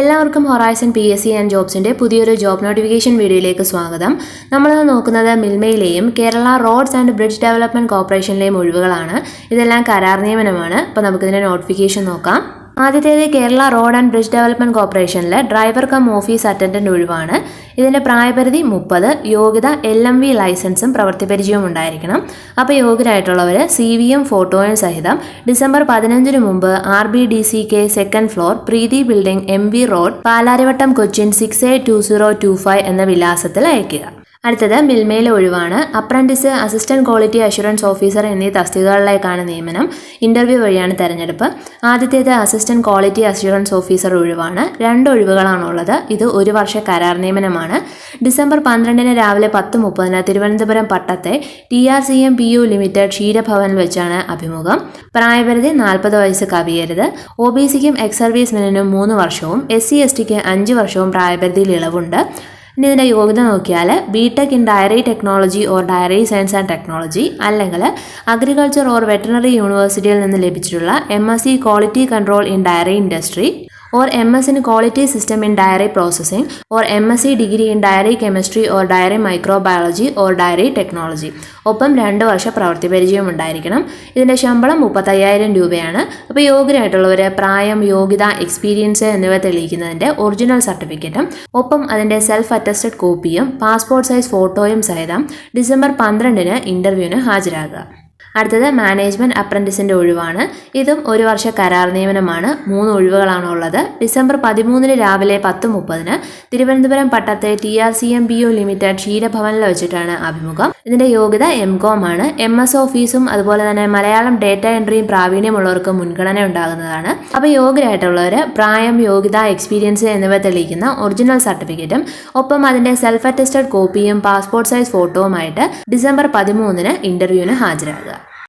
എല്ലാവർക്കും horizon P S C and ജോബ്സിന്റെ പുതിയൊരു job notification വീഡിയോയിലേക്ക് സ്വാഗതം. നമ്മൾ നോക്കുന്നത് മിൽമയിലെയും Kerala roads and bridge development കോർപ്പറേഷനിലെയും ഒഴിവുകളാണ്. ഇതെല്ലാം കരാർ നിയമനമാണ്. അപ്പോൾ നമുക്കിതിന്റെ നോട്ടിഫിക്കേഷൻ നോക്കാം. ആദ്യത്തേത് Kerala road and bridge development കോർപ്പറേഷനിലെ ഡ്രൈവർ കം ഓഫീസ് അറ്റൻഡന്റ് ഒഴിവാണ്. ഇതിന്റെ പ്രായപരിധി മുപ്പത് യോഗ്യത എൽ എം വി ലൈസൻസും പ്രവൃത്തി പരിചയവും ഉണ്ടായിരിക്കണം. അപ്പോൾ യോഗ്യരായിട്ടുള്ളവർ സി എം ഫോട്ടോയും സഹിതം ഡിസംബർ പതിനഞ്ചിന് മുമ്പ് R B D C K second floor Preethi building M V road Palarivattom Cochin six eight two zero two five എന്ന വിലാസത്തിൽ അയയ്ക്കുക. അടുത്തത് മിൽമയിലെ ഒഴിവാണ്. Apprentice assistant quality assurance officer എന്നീ തസ്തികകളിലേക്കാണ് നിയമനം. ഇന്റർവ്യൂ വഴിയാണ് തെരഞ്ഞെടുപ്പ്. ആദ്യത്തേത് അസിസ്റ്റന്റ് ക്വാളിറ്റി അഷുറൻസ് ഓഫീസർ ഒഴിവാണ്. രണ്ട് ഒഴിവുകളാണുള്ളത്. ഇത് ഒരു വർഷ കരാർ നിയമനമാണ്. ഡിസംബർ പന്ത്രണ്ടിന് രാവിലെ പത്ത് മുപ്പതിന് Thiruvananthapuram പട്ടത്തെ T R C M P U limited ക്ഷീരഭവനിൽ വെച്ചാണ് അഭിമുഖം. പ്രായപരിധി നാൽപ്പത് വയസ്സ് കവിയരുത്. ഒ ബി സിക്കും എക്സ് സർവീസ്മെനും മൂന്ന് വർഷവും എസ് സി എസ് ടിക്ക് അഞ്ച് വർഷവും പ്രായപരിധിയിൽ ഇളവുണ്ട്. ഇനി ഇതിന്റെ യോഗ്യത നോക്കിയാൽ B tech in dairy technology or dairy science and technology അല്ലെങ്കിൽ അഗ്രികൾച്ചർ ഓർ വെറ്ററിനറി യൂണിവേഴ്സിറ്റിയിൽ നിന്ന് ലഭിച്ചിട്ടുള്ള M S C quality control in dairy industry in quality system in dairy processing or M S C degree in dairy chemistry or dairy microbiology or dairy technology ഒപ്പം രണ്ട് വർഷ പ്രവൃത്തി പരിചയം ഉണ്ടായിരിക്കണം. ഇതിന്റെ ശമ്പളം മുപ്പത്തയ്യായിരം രൂപയാണ്. അപ്പോൾ യോഗ്യരായിട്ടുള്ളവർ പ്രായം യോഗ്യത എക്സ്പീരിയൻസ് എന്നിവ തെളിയിക്കുന്നതിന്റെ ഒറിജിനൽ സർട്ടിഫിക്കറ്റും ഒപ്പം അതിന്റെ സെൽഫ് അറ്റസ്റ്റഡ് കോപ്പിയും പാസ്പോർട്ട് സൈസ് ഫോട്ടോയും സഹിതം ഡിസംബർ പന്ത്രണ്ടിന് ഇന്റർവ്യൂവിന് ഹാജരാകുക. അടുത്തത് മാനേജ്മെന്റ് അപ്രന്റിസിന്റെ ഒഴിവാണ്. ഇതും ഒരു വർഷ കരാർ നിയമനമാണ്. മൂന്ന് ഒഴിവുകളാണ് ഉള്ളത് ഡിസംബർ പതിമൂന്നിന് രാവിലെ പത്ത് മുപ്പതിന് Thiruvananthapuram പട്ടത്തെ T R C M B U limited ക്ഷീരഭവനിൽ വെച്ചിട്ടാണ് അഭിമുഖം. ഇതിന്റെ യോഗ്യത എം കോം ആണ്. എം എസ് ഓഫീസും അതുപോലെ തന്നെ മലയാളം ഡേറ്റ എൻട്രിയും പ്രാവീണ്യമുള്ളവർക്ക് മുൻഗണന ഉണ്ടാകുന്നതാണ്. അപ്പോൾ യോഗ്യരായിട്ടുള്ളവർ പ്രായം യോഗ്യത എക്സ്പീരിയൻസ് എന്നിവ തെളിയിക്കുന്ന ഒറിജിനൽ സർട്ടിഫിക്കറ്റും ഒപ്പം അതിന്റെ സെൽഫ് അറ്റസ്റ്റഡ് കോപ്പിയും പാസ്പോർട്ട് സൈസ് ഫോട്ടോവുമായിട്ട് ഡിസംബർ പതിമൂന്നിന് ഇന്റർവ്യൂവിന് ഹാജരാകുക.